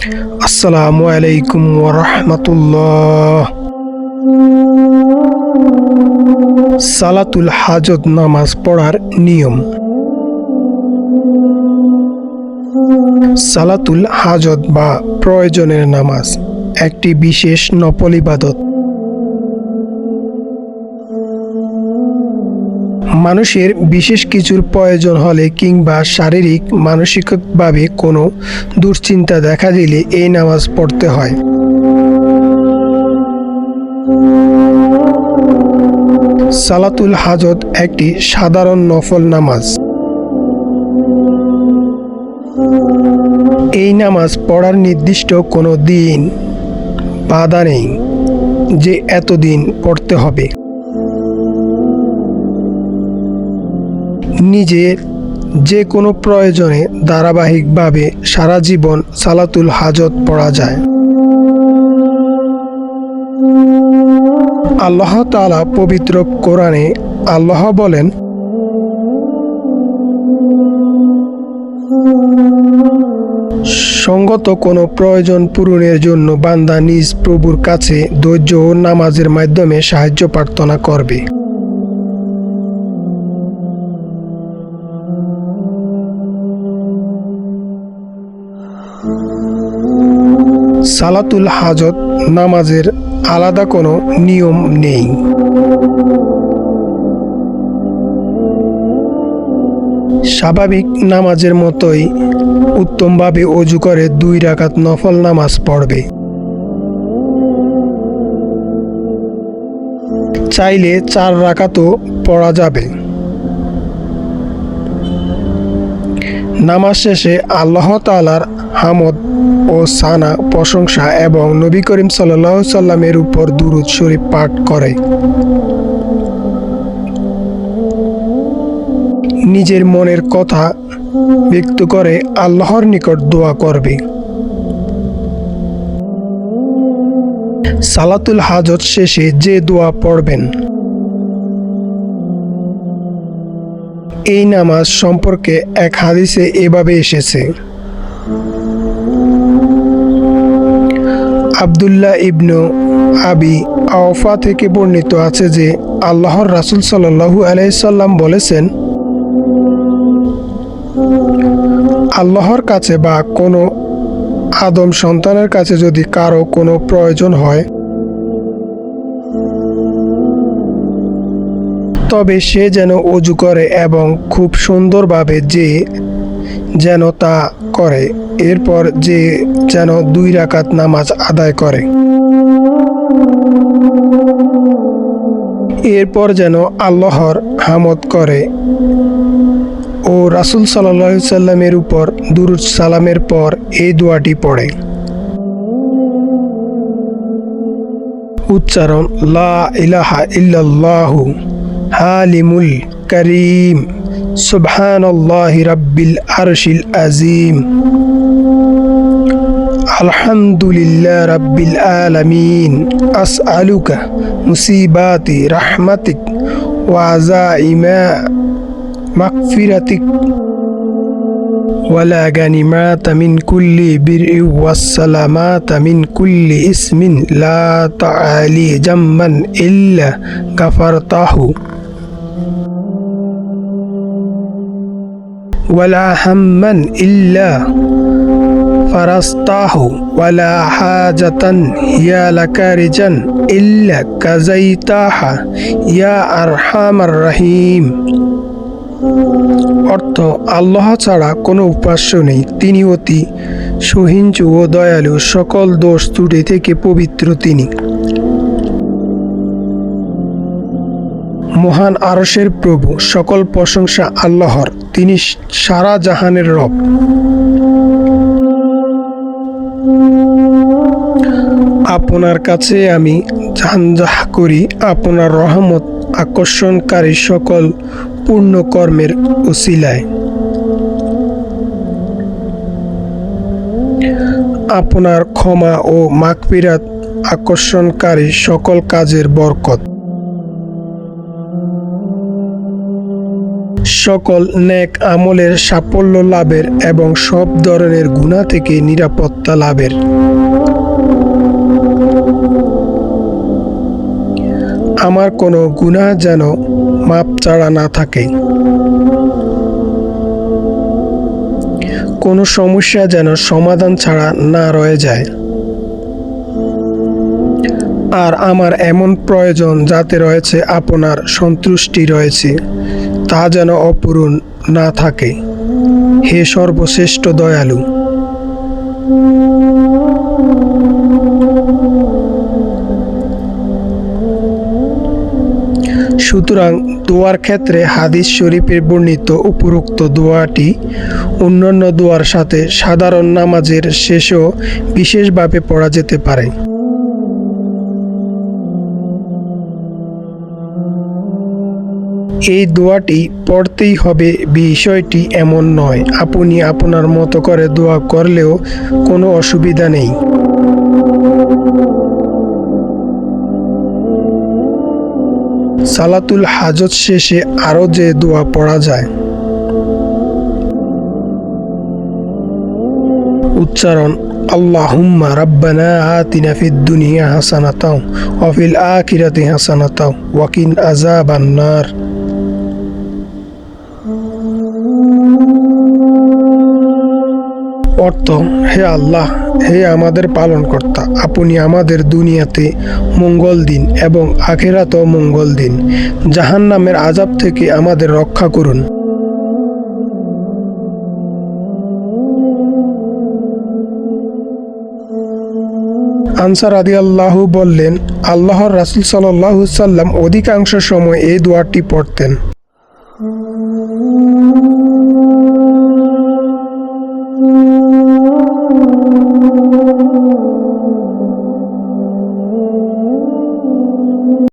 আসসালামু আলাইকুম ওরহমতুল্লাহ সালাতুল হাজত নামাজ পড়ার নিয়ম। সালাতুল হাজত বা প্রয়োজনের নামাজ, একটি বিশেষ নপলিবাদত ইবাদত। মানুষের বিশেষ কিছুর প্রয়োজন হলে কিংবা শারীরিক, মানসিকভাবে কোনো দুশ্চিন্তা দেখা দিলে এই নামাজ পড়তে হয়। সালাতুল হাজত একটি সাধারণ নফল নামাজ। এই নামাজ পড়ার নির্দিষ্ট কোনো দিন বাধা নেই যে এতদিন পড়তে হবে। নিজের যে কোনো প্রয়োজনে ধারাবাহিকভাবে সারা জীবন সালাতুল হাজত পড়া যায়। আল্লাহ তাআলা পবিত্র কোরআনে আল্লাহ বলেন, সঙ্গত কোনো প্রয়োজন পূরণের জন্য বান্দা নিজ প্রভুর কাছে ধৈর্য ও নামাজের মাধ্যমে সাহায্য প্রার্থনা করবে। সালাতুল হাজত নামাজের আলাদা কোনো নিয়ম নেই। স্বাভাবিক নামাজের মতোই উত্তমভাবে অজু করে দুই রাকাত নফল নামাজ পড়বে। চাইলে চার রাকাতও পড়া যাবে। নামাজ শেষে আল্লাহ তালার হামদ ও সানা প্রশংসা এবং নবী করিম সাল্লাহ সাল্লামের উপর দুরুদ শরীফ পাঠ করে। নিজের মনের কথা ব্যক্ত করে আল্লাহর নিকট দোয়া করবে। সালাতুল হাজত শেষে যে দোয়া পড়বেন, এই নামাজ সম্পর্কে এক হাদিসে এভাবে এসেছে। আবদুল্লাহ ইবনু আবি আওফা থেকে বর্ণিত আছে যে, আল্লাহর রাসুল সাল্লাহু আলাইসাল্লাম বলেছেন, আল্লাহর কাছে বা কোনো আদম সন্তানের কাছে যদি কারও কোনো প্রয়োজন হয়, তবে সে যেন অজু করে এবং খুব সুন্দরভাবে যে যেন তা করে। এরপর যে যেন দুই রাকাত নামাজ আদায় করে। এরপর যেন আল্লাহর হামদ করে। ও রাসুল সাল্লা সাল্লামের উপর দুরুদ সালামের পর এই দোয়াটি পড়ে। উচ্চারণ, লা ইলাহা ইল্লাল্লাহু হালিমুল করিম। سبحان الله رب العرش العظيم. الحمد لله رب العالمين. أسألك مصيبات رحمتك وعزائم مغفرتك. ولا غنيمات من كل بر والسلامات من كل اسم لا تعالي جما إلا غفرته. ولا هما إلا فرسته ولا حاجة يا لك رجا إلا كزيتاها يا أرحم الرحيم অর্থ আল্লাহ ছাড়া কোনো উপাস্য নেই তিনি অতি সহিঞ্চু ও দয়ালু সকল দোষ ত্রুটি থেকে পবিত্র তিনি মহান আরসের প্রভু, সকল প্রশংসা আল্লাহর, তিনি সারা জাহানের রব। আপনার কাছে আমি ঝানঝাহ করি, আপনার রহমত আকর্ষণকারী সকল পূর্ণ কর্মের ওসিলায় আপনার ক্ষমা ও মাগফিরাত আকর্ষণকারী সকল কাজের বরকত। সকল নেক আমলের সাফল্য লাভের এবং সব ধরনের গুণা থেকে নিরাপত্তা লাভের। আমার কোনো গুনাহ যেন মাপ ছাড়া না থাকে। কোনো সমস্যা যেন সমাধান ছাড়া না রয়ে যায়। আর আমার এমন প্রয়োজন যাতে রয়েছে, আপনার সন্তুষ্টি রয়েছে। তা যেন অপূরণ না থাকে। হে সর্বশ্রেষ্ঠ দয়ালু। সুতরাং দোয়ার ক্ষেত্রে হাদিস শরীফের বর্ণিত উপরোক্ত দোয়াটি অন্যান্য দোয়ার সাথে সাধারণ নামাজের শেষেও বিশেষভাবে পড়া যেতে পারে। এই দোয়াটি পড়তেই হবে, বিষয়টি এমন নয়। আপনি আপনার মতো করে দোয়া করলেও কোনো অসুবিধা নেই। সালাতুল হাজত শেষে আরও যে দোয়া পড়া যায়। উচ্চারণ, আল্লাহুম্মা রাব্বানা আতিনা ফিদ দুনিয়া হাসানাতাও, ওয়া ফিল আখিরাতি হাসানাতাও, ওয়া কিন আযাবান নার। অর্থ, হে আল্লাহ, হে আমাদের পালনকর্তা, আপনি আমাদের দুনিয়াতে মঙ্গল দিন এবং আখেরাতেও মঙ্গল দিন। জাহান নামের আজাব থেকে আমাদের রক্ষা করুন। আনসার আদি আল্লাহু বললেন, আল্লাহর রাসুল সাল্লাহ সাল্লাম অধিকাংশ সময় এই দোয়াটি পড়তেন।